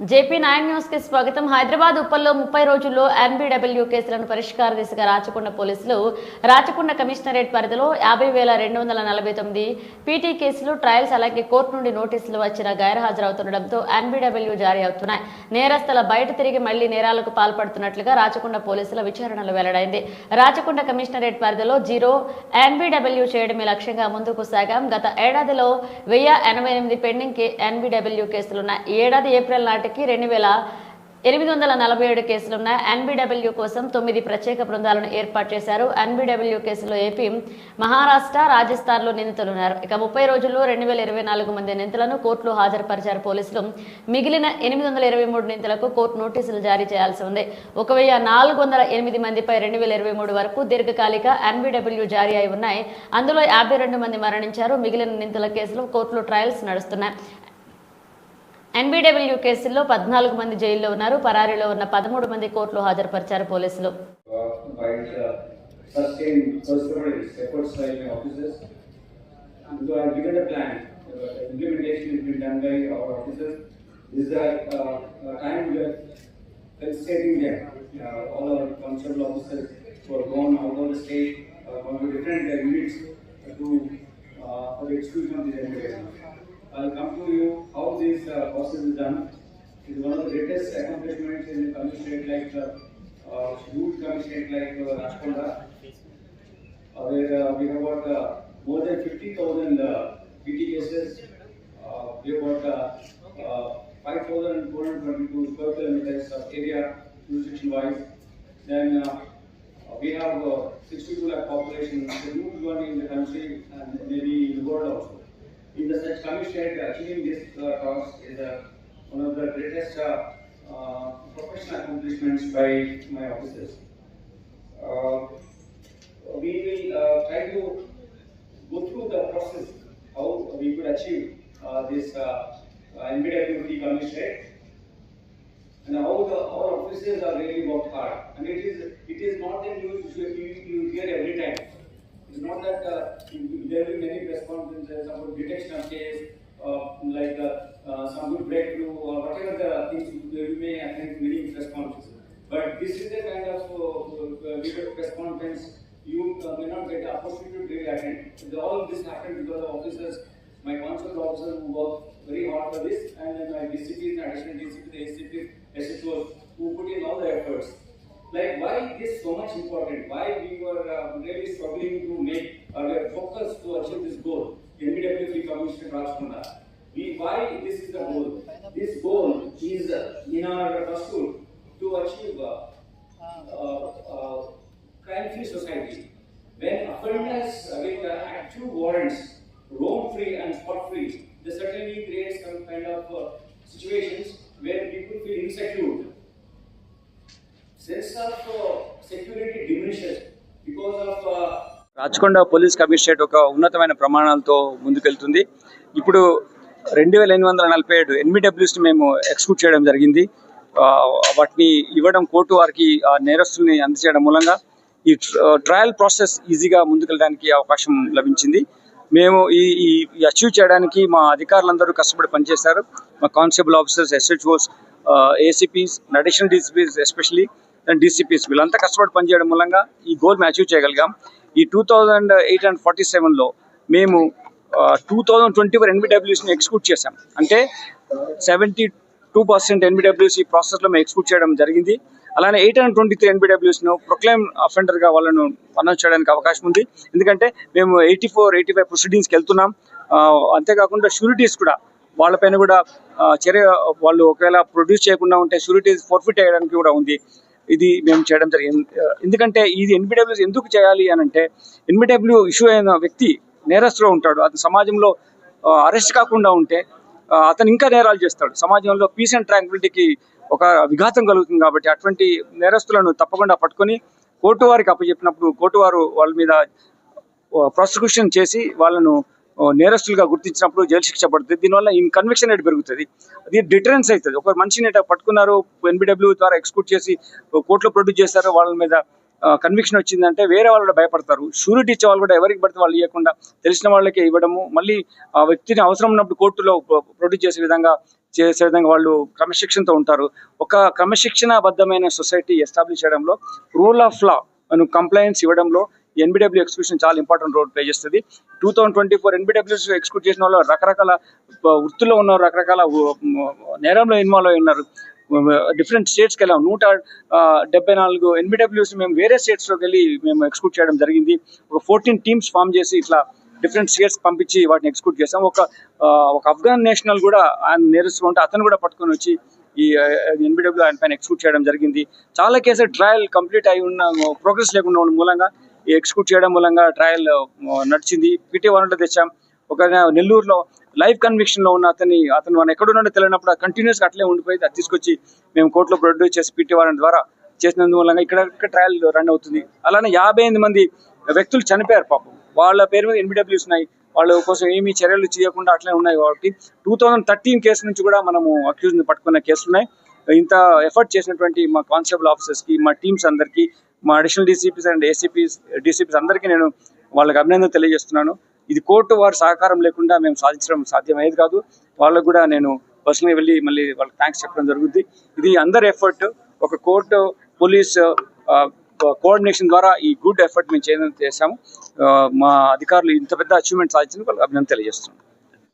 JP nine న్యూస్కి స్వాగతం. హైదరాబాద్ ఉప్పల్లో ముప్పై రోజుల్లో ఎన్బిడబ్ల్యూ కేసులను పరిష్కార దిశగా రాచకొండ పోలీసులు రాచకొండ కమిషనరేట్ పరిధిలో యాభై వేల రెండు వందల నలభై తొమ్మిది పీటీ కేసులు ట్రయల్స్ అలాగే కోర్టు నుండి నోటీసులు వచ్చిన గైర్హాజరవుతుండటంతో ఎన్బిడబ్ల్యూ జారీ అవుతున్నాయి. నేరస్తుల బయట తిరిగి మళ్ళీ నేరాలకు పాల్పడుతున్నట్లుగా రాచకొండ పోలీసుల విచారణలు వెల్లడైంది. రాచకొండ కమిషనరేట్ పరిధిలో జీరో ఎన్బిడబ్ల్యూ చేయడమే లక్ష్యంగా ముందుకు సాగాం. గత ఏడాదిలో వెయ్యి ఎనభై ఎనిమిది పెండింగ్ కే ఎన్బిడబ్ల్యూ కేసులున్నాయి. ఈ ఏడాది ఏప్రిల్ నాటి నాటికి రెండు వేల ఎనిమిది వందల నలభై ఏడు కేసులున్న ఎన్బిడబ్ల్యూ కోసం తొమ్మిది ప్రత్యేక బృందాలను ఏర్పాటు చేశారు. ఎన్బిడబ్ల్యూ కేసులో ఏపీ మహారాష్ట్ర రాజస్థాన్లో నిందితులున్నారు. ఇక ముప్పై రోజుల్లో రెండు వేల ఇరవై నాలుగు మంది నిందితులను కోర్టులో హాజరుపరిచారు పోలీసులు. మిగిలిన ఎనిమిది వందల ఇరవై మూడు నిందితులకు కోర్టు నోటీసులు జారీ చేయాల్సి ఉంది. ఒక వెయ్యి నాలుగు వందల ఎనిమిది మందిపై రెండు వేల ఇరవై మూడు వరకు దీర్ఘకాలిక ఎన్బిడబ్ల్యూ జారీ అయి ఉన్నాయి. అందులో యాభై రెండు మంది మరణించారు. మిగిలిన నిందితుల కేసులు కోర్టులో ట్రయల్స్ నడుస్తున్నాయి. ఎన్బిడబ్ల్యూ కేసుల్లో పద్నాలుగు మంది జైల్లో ఉన్నారు పరారీలో ఉన్న పదమూడు మంది కోర్టులో హాజరుపరిచారు పోలీసులు. I'll come to you how this uh, process is done. It is one of the greatest accomplishments in a commissionerate like uh, uh, huge commissionerate like uh, Rajkonda, uh, where uh, we have got uh, more than 50,000 uh, PT cases. Uh, we have got uh, uh, 5,422 square kilometers of area jurisdiction wise. Then uh, we have uh, 62 lakh population, the huge one in the country and maybe in the world also. Such commission, achieving this uh, task is uh, one of the greatest uh, professional accomplishments by my officers. Uh, we will uh, try to go through the process, how we could achieve uh, this uh, uh, NBWP commission and how the, our officers are really worked hard. And it is, it is not that you, you, you hear every time. It's not that uh, you- there will be many press conferences about detection of case, uh, like uh, uh, some good breakthrough or whatever the things you, may attend many press conferences. But this is the kind of uh, uh, press conference you uh, may not get the opportunity to really attend. So all this happened because of officers, my constable officers who work very hard for this, and then my DCPs, additional DCPs, the ACPs, SHOs who put in all the efforts. Like why this so much important? Why we were uh, really struggling to make uh, we are focused to achieve this goal? NBWP Commission Rajkunda. We why this is the goal? This goal is in our pursuit to achieve a, a, uh, crime-free society. When offenders with uh, active warrants roam free and spot free, they certainly create some kind of uh, situations where people feel insecure sense of uh, security diminishes because of uh, Rachakonda police commissionerate ఒక ఉన్నతమైన ప్రమాణాలతో ముందుకెళ్తుంది ఇప్పుడు రెండు వేల ఎనిమిది వందల నలభై ఏడు ఎన్బిడబ్ల్యూస్ని మేము ఎక్స్క్యూట్ చేయడం జరిగింది. వాటిని ఇవ్వడం కోర్టు వారికి ఆ నేరస్తుల్ని అందజేయడం మూలంగా ఈ ట్రయల్ ప్రాసెస్ ఈజీగా ముందుకెళ్ళడానికి అవకాశం లభించింది. మేము ఈ ఈ అచీవ్ చేయడానికి మా అధికారులందరూ కష్టపడి పనిచేశారు. మా constable officers SHOs ACPs additional DCPs especially and DCPs వీళ్ళంతా కష్టపడి పనిచేయడం మూలంగా ఈ గోల్ మేము అచీవ్ చేయగలిగాం. ఈ two thousand eight hundred forty సెవెన్లో మేము టూ థౌజండ్ ట్వంటీ ఫోర్ ఎన్బిడబ్ల్యూస్ని ఎక్స్క్యూట్ చేశాం. అంటే సెవెంటీ టూ పర్సెంట్ ఎన్బిడబ్ల్యూస్ ఈ ప్రాసెస్లో మేము ఎక్స్క్యూట్ చేయడం జరిగింది. అలానే ఎయిట్ హండ్రెడ్ ట్వంటీ త్రీ ఎన్బిడబ్ల్యూస్ను ప్రొక్లైమ్ అఫెండర్గా వాళ్ళను అనౌన్స్ చేయడానికి అవకాశం ఉంది. ఎందుకంటే మేము ఎయిటీ ఫోర్ ఎయిటీ ఫైవ్ ప్రొసీడింగ్స్కి వెళ్తున్నాం అంతేకాకుండా షూరిటీస్ కూడా వాళ్ళపైన కూడా చర్య వాళ్ళు ఒకవేళ ప్రొడ్యూస్ చేయకుండా ఉంటే షూరిటీస్ ఫోర్ఫిట్ చేయడానికి కూడా ఉంది. ఇది మేము చేయడం జరిగింది. ఎందుకంటే ఇది ఎన్బిడబ్ల్యూస్ ఎందుకు చేయాలి అని అంటే ఎన్బిడబ్ల్యూ ఇష్యూ అయిన వ్యక్తి నేరస్తులో ఉంటాడు. అతను సమాజంలో అరెస్ట్ కాకుండా ఉంటే అతను ఇంకా నేరాలు చేస్తాడు. సమాజంలో పీస్ అండ్ ట్రాంక్విలిటీకి ఒక విఘాతం కలుగుతుంది కాబట్టి అటువంటి నేరస్తులను తప్పకుండా పట్టుకొని కోర్టు వారికి అప్పచెప్పినప్పుడు కోర్టు వారు వాళ్ళ మీద ప్రాసిక్యూషన్ చేసి వాళ్ళను నేరస్తులుగా గుర్తించినప్పుడు జైలు శిక్ష పడుతుంది. దీనివల్ల ఇన్ కన్విక్షన్ రేట్ పెరుగుతుంది. అది డిటరెన్స్ అవుతుంది. ఒక మనిషిని పట్టుకున్నారు ఎన్బిడబ్ల్యూ ద్వారా ఎక్స్క్యూట్ చేసి కోర్టులో ప్రొడ్యూస్ చేస్తారు వాళ్ళ మీద కన్విక్షన్ వచ్చిందంటే వేరే వాళ్ళు కూడా భయపడతారు. షూరిటీ ఇచ్చే వాళ్ళు కూడా ఎవరికి పడితే వాళ్ళు ఇవ్వకుండా తెలిసిన వాళ్ళకే ఇవ్వడము మళ్ళీ ఆ వ్యక్తిని అవసరం ఉన్నప్పుడు కోర్టులో ప్రొడ్యూస్ చేసే విధంగా చేసే విధంగా వాళ్ళు క్రమశిక్షణతో ఉంటారు. ఒక క్రమశిక్షణాబద్ధమైన సొసైటీ ఎస్టాబ్లిష్ చేయడంలో రూల్ ఆఫ్ లా కంప్లైంట్స్ ఇవ్వడంలో ఎన్బిడబ్ల్యూ ఎక్స్క్యూషన్ చాలా ఇంపార్టెంట్ రోల్ ప్లే చేస్తుంది. Two thousand twenty four NBWs execute చేసిన వాళ్ళు రకరకాల వృత్తుల్లో ఉన్నారు రకరకాల నేరంలో ఇన్వాల్వ్ అయి ఉన్నారు. డిఫరెంట్ స్టేట్స్కి uh, వెళ్ళాం. నూట uh, డెబ్బై నాలుగు ఎన్బిడబ్ల్యూస్ మేము వేరే స్టేట్స్లోకి వెళ్ళి మేము ఎక్స్క్యూట్ చేయడం జరిగింది. ఒక ఫోర్టీన్ టీమ్స్ ఫామ్ చేసి ఇట్లా డిఫరెంట్ స్టేట్స్ పంపించి వాటిని ఎక్స్క్యూట్ చేసాం ఒక uh, ఒక ఆఫ్ఘన్ నేషనల్ కూడా ఆయన నేరస్తూ ఉంటే అతను కూడా పట్టుకొని వచ్చి ఈ ఎన్బిడబ్ల్యూ ఆయన పైన ఎక్స్క్యూట్ చేయడం జరిగింది. చాలా కేసులు ట్రయల్ కంప్లీట్ అయి ఉన్న ప్రోగ్రెస్ లేకుండా ఉండడం మూలంగా ఈ ఎక్స్క్యూట్ చేయడం మూలంగా ట్రయల్ నడిచింది. పిటి వారెంట్ తెచ్చాం. ఒక నెల్లూరులో లైఫ్ కన్విక్షన్లో ఉన్న అతని అతను మనం ఎక్కడున్నాడో తెలియనప్పుడు కంటిన్యూస్ అట్లే ఉండిపోయి అది తీసుకొచ్చి మేము కోర్టులో ప్రొడ్యూస్ చేసి పిటివారం ద్వారా చేసినందువల్ల ఇక్కడ ట్రయల్ రన్ అవుతుంది. అలానే యాభై ఎనిమిది మంది వ్యక్తులు చనిపోయారు పాపం. వాళ్ళ పేరు మీద ఎన్బిడబ్ల్యూస్ ఉన్నాయి. వాళ్ళ కోసం ఏమీ చర్యలు చేయకుండా అట్లే ఉన్నాయి కాబట్టి టూ థౌజండ్ థర్టీన్ కేసు నుంచి కూడా మనము అక్యూజ్ పట్టుకున్న కేసులు ఉన్నాయి ఇంత ఎఫర్ట్ చేసినటువంటి మా కానిస్టేబుల్ ఆఫీసర్స్కి మా టీమ్స్ అందరికీ మా additional DCPs and ACPs DCPs అందరికీ నేను వాళ్ళకి అభినందన తెలియజేస్తున్నాను. ఇది కోర్టు వారి సహకారం లేకుండా మేము సాధించడం సాధ్యమయ్యేది కాదు. వాళ్ళకు కూడా నేను పర్సనల్గా వెళ్ళి మళ్ళీ వాళ్ళకి థ్యాంక్స్ చెప్పడం జరుగుతుంది ఇది అందరి ఎఫర్ట్ ఒక కోర్టు పోలీస్ కోఆర్డినేషన్ ద్వారా ఈ గుడ్ ఎఫర్ట్ మేము చేయడం చేశాము. మా అధికారులు ఇంత పెద్ద అచీవ్మెంట్ సాధించిన వాళ్ళకి అభినందన తెలియజేస్తున్నాం